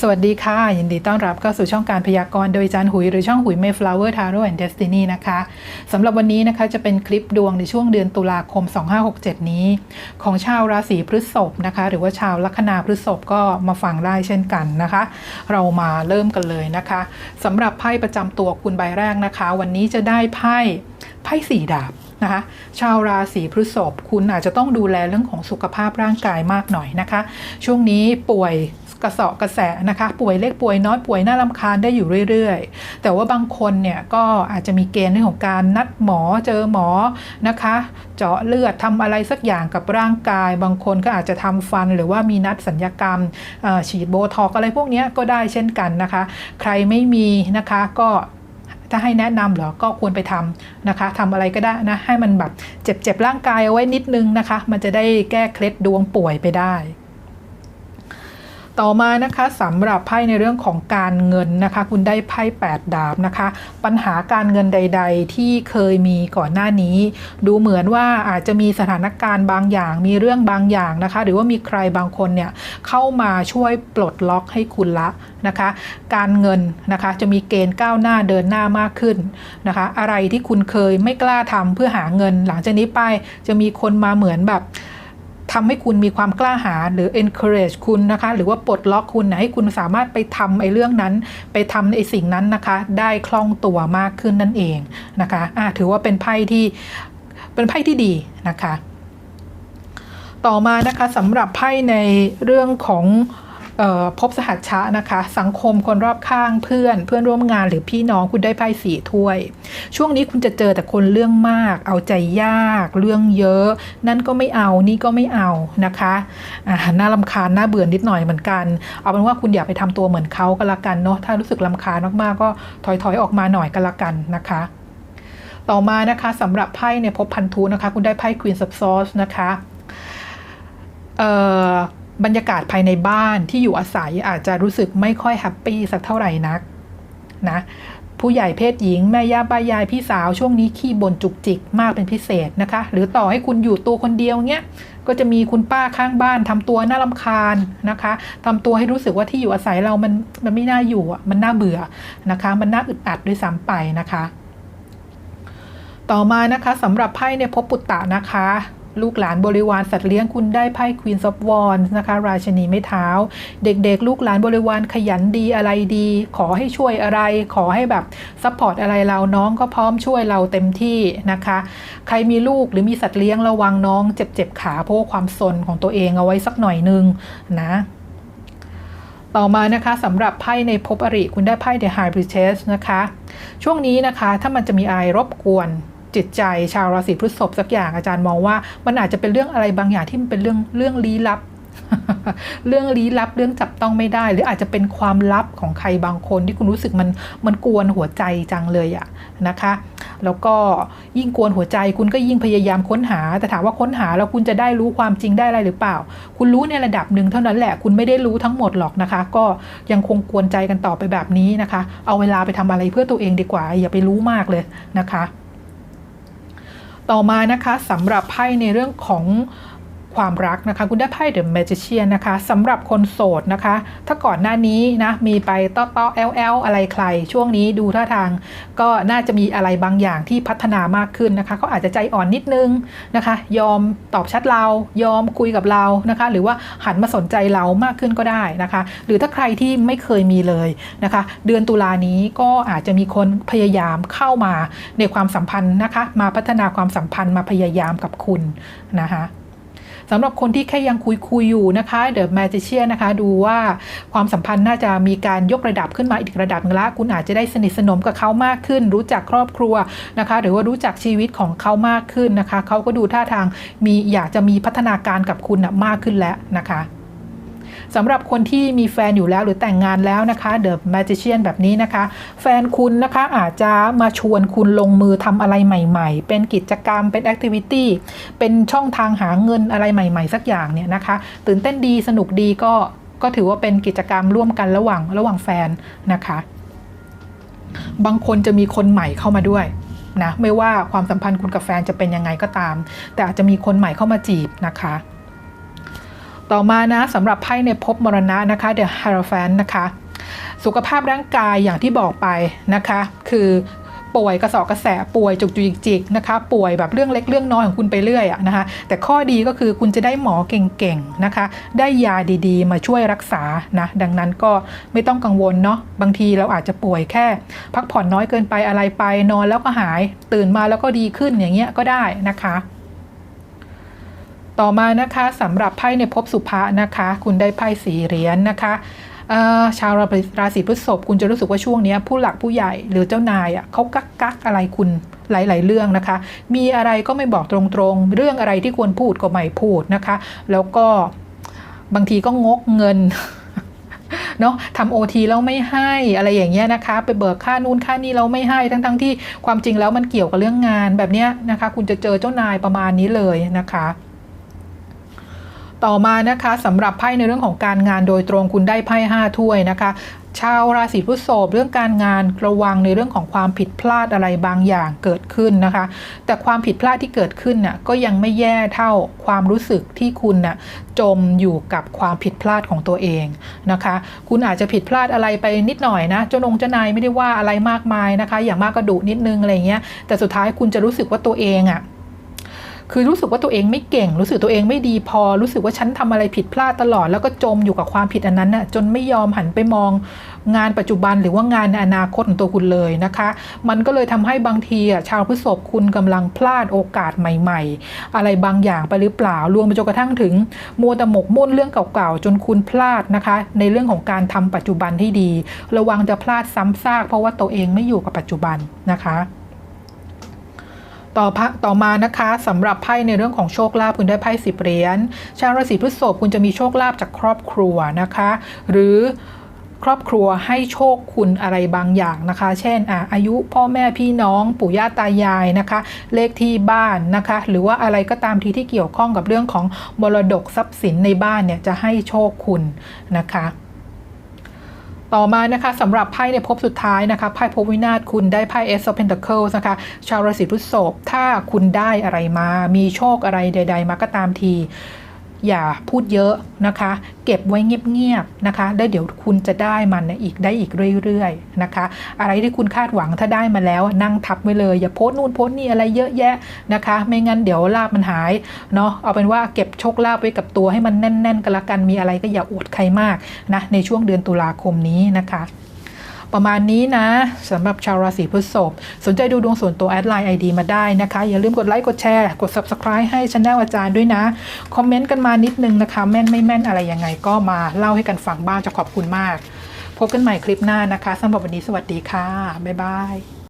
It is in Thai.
สวัสดีค่ะ ยินดีต้อนรับเข้าสู่ช่องการพยากรณ์โดยจารย์หุยหรือช่องหุย Mayflower Tarot and Destiny นะคะสำหรับวันนี้นะคะจะเป็นคลิปดวงในช่วงเดือนตุลาคม 2567 นี้ ของชาวราศีพฤษภนะคะ หรือว่าชาวลัคนาพฤษภก็มาฟังได้เช่นกันนะคะ เรามาเริ่มกันเลยนะคะสำหรับไพ่ประจำตัวคุณใบแรกนะคะ วันนี้จะได้ไพ่ ไพ่สี่ดาบนะคะชาวราศีพฤษภคุณอาจจะต้องดูแลเรื่องของสุขภาพร่างกายมากหน่อยนะคะ ช่วงนี้ป่วยกระสาะกระแสนะคะ ป่วยเล็กป่วยน้อยป่วยน่ารำคาญได้อยู่เรื่อยๆ แต่ว่าบางคนเนี่ยก็อาจจะมีเกณฑ์เรื่องของการนัดหมอเจอหมอนะคะ เจาะเลือดทำอะไรสักอย่างกับร่างกาย บางคนก็อาจจะทำฟันหรือว่ามีนัดสัญญกรรมฉีดโบท็อกซ์อะไรพวกนี้ก็ได้เช่นกันนะคะ ใครไม่มีนะคะก็ ถ้าให้แนะนำเหรอก็ควรไปทำนะคะทำอะไรก็ได้นะให้มันแบบเจ็บเจ็บร่างกายเอาไว้นิดนึงนะคะ มันจะได้แก้เคล็ดดวงป่วยไปได้ ต่อมานะคะสำหรับไพ่ในเรื่องของการเงินนะคะ คุณได้ไพ่8ดาบนะคะ ปัญหาการเงินใด ๆ ที่เคยมีก่อนหน้านี้ ดูเหมือนว่าอาจจะมีสถานการณ์บางอย่าง มีเรื่องบางอย่างนะคะ หรือว่ามีใครบางคนเนี่ยเข้ามาช่วยปลดล็อกให้คุณละนะคะ การเงินนะคะจะมีเกณฑ์ก้าวหน้าเดินหน้ามากขึ้นนะคะ อะไรที่คุณเคยไม่กล้าทำเพื่อหาเงิน หลังจากนี้ไปจะมีคนมาเหมือนแบบ ทำให้คุณมีความกล้าหาญหรือ encourage คุณนะคะ หรือว่าปลดล็อกคุณนะให้คุณสามารถไปทำไอ้เรื่องนั้น ไปทำไอ้สิ่งนั้นนะคะ ได้คล่องตัวมากขึ้นนั่นเองนะคะะถือว่าเป็นไพ่ที่เป็นไพ่ที่ดีนะคะ ต่อมานะคะสำหรับไพ่ในเรื่องของ พบสหัชชะนะคะ สังคมคนรอบข้างเพื่อน เพื่อนร่วมงานหรือพี่น้องคุณได้ไพ่สี่ถ้วย ช่วงนี้คุณจะเจอแต่คนเรื่องมาก เอาใจยาก เรื่องเยอะ นั่นก็ไม่เอานี่ก็ไม่เอานะคะน่าลำคาญน่าเบื่อนิดหน่อยเหมือนกัน เอาเป็นว่าคุณอย่าไปทำตัวเหมือนเขาก็แล้วกันเนาะถ้ารู้สึกลำคาญมากๆก็ถอยๆออกมาหน่อยก็แล้วกันนะคะต่อมานะคะสำหรับไพ่ในภพพันธุนะคะ คุณได้ไพ่ Queen of Swords นะคะ เอ่อ บรรยากาศภายในบ้านที่อยู่อาศัยอาจจะรู้สึกไม่ค่อยแฮปปี้สักเท่าไหร่นักนะผู้ใหญ่เพศหญิงแม่ย่าป้ายายพี่สาวช่วงนี้ขี้บ่นจุกจิกมากเป็นพิเศษนะคะ หรือต่อให้คุณอยู่ตัวคนเดียวเนี้ยก็จะมีคุณป้าข้างบ้านทำตัวน่ารำคาญนะคะทำตัวให้รู้สึกว่าที่อยู่อาศัยเรามันมันไม่น่าอยู่อะมันน่าเบื่อนะคะ มันน่าอึดอัดด้วยซ้ำไปนะคะ ต่อมานะคะสำหรับไพ่ในภพปุตตะนะคะ ลูกหลานบริวารสัตว์เลี้ยงคุณได้ไพ่ Queen of Wands นะคะ ราชินีไม้เท้า เด็กๆ ลูกหลานบริวารขยันดีอะไรดี ขอให้ช่วยอะไร ขอให้แบบซัพพอร์ตอะไรเราน้องก็พร้อมช่วยเราเต็มที่นะคะ ใครมีลูกหรือมีสัตว์เลี้ยงระวังน้อง เจ็บๆขาเพราะความสนของตัวเองเอาไว้สักหน่อยนึงนะต่อมานะคะสำหรับไพ่ในภพอริคุณได้ไพ่ The High Priestess นะคะ ช่วงนี้นะคะถ้ามันจะมีอะไรรบกวน จิตใจชาวราศีพฤษภสักอย่างอาจารย์มองว่า มันอาจจะเป็นเรื่องอะไรบางอย่างที่มันเป็นเรื่องเรื่องลี้ลับ เรื่องลี้ลับเรื่องจับต้องไม่ได้ หรืออาจจะเป็นความลับของใครบางคนที่คุณรู้สึกมันมันกวนหัวใจจังเลยอะนะคะ แล้วก็ยิ่งกวนหัวใจคุณก็ยิ่งพยายามค้นหา แต่ถามว่าค้นหาแล้วคุณจะได้รู้ความจริงได้อะไรหรือเปล่า คุณรู้ในระดับหนึ่งเท่านั้นแหละคุณไม่ได้รู้ทั้งหมดหรอกนะคะ ก็ยังคงกวนใจกันต่อไปแบบนี้นะคะ เอาเวลาไปทำอะไรเพื่อตัวเองดีกว่า อย่าไปรู้มากเลยนะคะ ต่อมานะคะสำหรับไพ่ในเรื่องของ ความรักนะคะคุณได้ไพ่ The Magician นะคะสำหรับคนโสดนะคะ ถ้าก่อนหน้านี้นะมีไปต้อต้อแอลแอลอะไรใคร ช่วงนี้ดูท่าทาง ก็น่าจะมีอะไรบางอย่างที่พัฒนามากขึ้นนะคะเขาอาจจะใจอ่อนนิดนึงนะคะ ยอมตอบชัดเรา ยอมคุยกับเรานะคะ หรือว่าหันมาสนใจเรามากขึ้นก็ได้นะคะ หรือถ้าใครที่ไม่เคยมีเลยนะคะ เดือนตุลานี้ก็อาจจะมีคนพยายามเข้ามาในความสัมพันธ์นะคะ มาพัฒนาความสัมพันธ์มาพยายามกับคุณนะคะ สำหรับคนที่แค่ยังคุยคุยอยู่นะคะเดอะแมจิเชียนะคะ ดูว่าความสัมพันธ์น่าจะมีการยกระดับขึ้นมาอีกระดับนึงละคุณอาจจะได้สนิทสนมกับเขามากขึ้น รู้จักครอบครัวนะคะ หรือว่ารู้จักชีวิตของเขามากขึ้นนะคะ เขาก็ดูท่าทางมีอยากจะมีพัฒนาการกับคุณนะมากขึ้นแล้วนะคะ สำหรับคนที่มีแฟนอยู่แล้วหรือแต่งงานแล้วนะคะ The Magician แบบนี้นะคะ แฟนคุณนะคะอาจจะมาชวนคุณลงมือทำอะไรใหม่ ๆ เป็นกิจกรรมเป็นแอคทิวิตี้เป็นช่องทางหาเงินอะไรใหม่ ๆ สักอย่างเนี่ยนะคะ ตื่นเต้นดีสนุกดีก็ก็ถือว่าเป็นกิจกรรมร่วมกันระหว่างระหว่างแฟนนะคะ บางคนจะมีคนใหม่เข้ามาด้วยนะไม่ว่าความสัมพันธ์คุณกับแฟนจะเป็นยังไงก็ตาม แต่อาจจะมีคนใหม่เข้ามาจีบนะคะ ต่อมานะสำหรับไพ่ในภพมรณะนะคะ The Hierophant นะคะ สุขภาพร่างกายอย่างที่บอกไปนะคะ คือป่วยกระสอบกระแสป่วยจุกจุกจิกนะคะ ป่วยแบบเรื่องเล็กเรื่องน้อยของคุณไปเรื่อยอะนะคะ แต่ข้อดีก็คือคุณจะได้หมอเก่งๆนะคะ ได้ยาดีๆ มาช่วยรักษานะดังนั้นก็ไม่ต้องกังวลเนาะบางทีเราอาจจะป่วยแค่ พักผ่อนน้อยเกินไปอะไรไปนอนแล้วก็หาย ตื่นมาแล้วก็ดีขึ้นอย่างเงี้ยก็ได้นะคะ ต่อมานะคะสำหรับไพ่ในภพสุภะนะคะ คุณได้ไพ่สีเหรียญนะคะชาวราศีพฤษภคุณจะรู้สึกว่าช่วงนี้ผู้หลักผู้ใหญ่หรือเจ้านายอะเขากักกักอะไรคุณหลาย ๆ เรื่องนะคะ มีอะไรก็ไม่บอกตรงๆ เรื่องอะไรที่ควรพูดก็ไม่พูดนะคะ แล้วก็บางทีก็งกเงินเนาะทำโอทีแล้วไม่ให้อะไรอย่างเงี้ยนะคะ ไปเบิกค่านู่นค่านี่เราไม่ให้ทั้งๆที่ความจริงแล้วมันเกี่ยวกับเรื่องงานแบบเนี้ยนะคะ คุณจะเจอเจ้านายประมาณนี้เลยนะคะ ต่อมานะคะสำหรับไพ่ในเรื่องของการงานโดยตรงคุณได้ไพ่ห้าถ้วยนะคะชาวราศีพฤษภเรื่องการงานระวังในเรื่องของความผิดพลาดอะไรบางอย่างเกิดขึ้นนะคะ แต่ความผิดพลาดที่เกิดขึ้นน่ะก็ยังไม่แย่เท่าความรู้สึกที่คุณน่ะจมอยู่กับความผิดพลาดของตัวเองนะคะ คุณอาจจะผิดพลาดอะไรไปนิดหน่อยนะเจ้านงเจ้านายไม่ได้ว่าอะไรมากมายนะคะ อย่างมากก็ดุนิดนึงอะไรเงี้ยแต่สุดท้ายคุณจะรู้สึกว่าตัวเองอะ คือรู้สึกว่าตัวเองไม่เก่ง รู้สึกตัวเองไม่ดีพอ รู้สึกว่าฉันทำอะไรผิดพลาดตลอด แล้วก็จมอยู่กับความผิดอันนั้นน่ะจนไม่ยอมหันไปมองงานปัจจุบันหรือว่างานในอนาคตของตัวคุณเลยนะคะ มันก็เลยทำให้บางทีอะชาวพฤษภคุณกำลังพลาดโอกาสใหม่ ๆ อะไรบางอย่างไปหรือเปล่า รวมไปจนกระทั่งถึงมัวแต่หมกมุ่นเรื่องเก่าๆ จนคุณพลาดนะคะ ในเรื่องของการทำปัจจุบันที่ดี ระวังจะพลาดซ้ำซากเพราะว่าตัวเองไม่อยู่กับปัจจุบันนะคะ ต่อพต่อมานะคะสำหรับไพ่ในเรื่องของโชคลาภคุณได้ไพ่สิบเหรียญชาวราศีพฤษภคุณจะมีโชคลาภจากครอบครัวนะคะ หรือครอบครัวให้โชคคุณอะไรบางอย่างนะคะ เช่นอะอายุพ่อแม่พี่น้องปู่ย่าตายายนะคะ เลขที่บ้านนะคะ หรือว่าอะไรก็ตามทีที่เกี่ยวข้องกับเรื่องของมรดกทรัพย์สินในบ้านเนี่ยจะให้โชคคุณนะคะ ต่อมานะคะสำหรับไพ่ในภพสุดท้ายนะคะไพ่ภพวินาศคุณได้ไพ่ Ace of Pentacles นะคะ ชาวราศีพฤษภถ้าคุณได้อะไรมา มีโชคอะไรใด ๆ มาก็ตามที อย่าพูดเยอะนะคะ เก็บไว้เงียบๆนะคะได้เดี๋ยวคุณจะได้มันนะอีกได้อีกเรื่อยๆนะคะ อะไรที่คุณคาดหวังถ้าได้มาแล้วนั่งทับไว้เลย อย่าโพสนู่นโพสนี่อะไรเยอะแยะนะคะ ไม่งั้นเดี๋ยวลาบมันหายเนาะเอาเป็นว่าเก็บโชคลาภไว้กับตัวให้มันแน่นๆกันละกันมีอะไรก็อย่าอวดใครมากนะในช่วงเดือนตุลาคมนี้นะคะ ประมาณนี้นะสำหรับชาวราศีพฤษภสนใจดูดวงส่วนตัวแอดไลน์ ID มาได้นะคะ อย่าลืมกดไลค์กดแชร์ กด Subscribe ให้ช anel อาจารย์ด้วยนะ คอมเมนต์กันมานิดนึงนะคะ แม่นไม่แม่นอะไรยังไงก็มาเล่าให้กันฟังบ้างจะขอบคุณมาก พบกันใหม่คลิปหน้านะคะสำหรับวันนี้สวัสดีค่ะบ๊ายบาย